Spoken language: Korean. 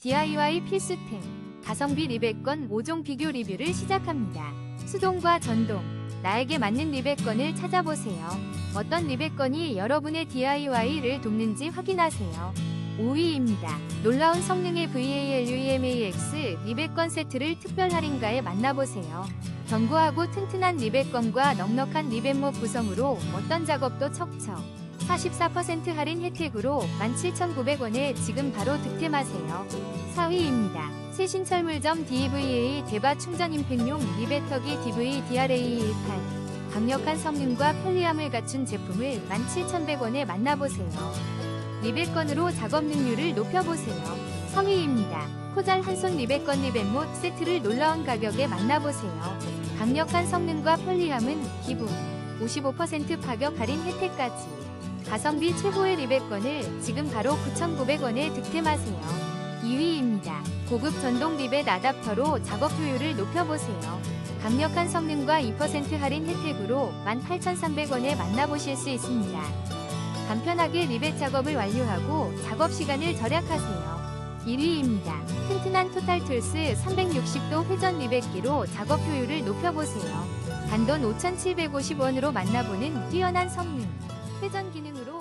DIY 필수템 가성비 리베건 5종 비교 리뷰를 시작합니다. 수동과 전동 나에게 맞는 리베건을 찾아보세요. 어떤 리베건이 여러분의 DIY를 돕는지 확인하세요. 5위입니다. 놀라운 성능의 VALUEMAX 리베건 세트를 특별 할인가에 만나보세요. 견고하고 튼튼한 리베건과 넉넉한 리벳목 구성으로 어떤 작업도 척척. 44% 할인 혜택으로 17,900원에 지금 바로 득템하세요. 4위입니다. 세신철 물점 DVA 대바 충전 임팩용 리베터기 DV DRA18 강력한 성능과 편리함을 갖춘 제품을 17,100원에 만나보세요. 리베건으로 작업 능률을 높여보세요. 성의입니다. 코잘 한손 리베건 리벳못 세트를 놀라운 가격에 만나보세요. 강력한 성능과 편리함은 기본 55% 가격 할인 혜택까지 가성비 최고의 리베건을 지금 바로 9,900원에 득템하세요. 2위입니다. 고급 전동 리벳 아답터로 작업 효율을 높여보세요. 강력한 성능과 2% 할인 혜택으로 18,300원에 만나보실 수 있습니다. 간편하게 리벳 작업을 완료하고 작업 시간을 절약하세요. 1위입니다. 튼튼한 토탈 툴스 360도 회전 리벳기로 작업 효율을 높여보세요. 단돈 5,750원으로 만나보는 뛰어난 성능. 회전 기능으로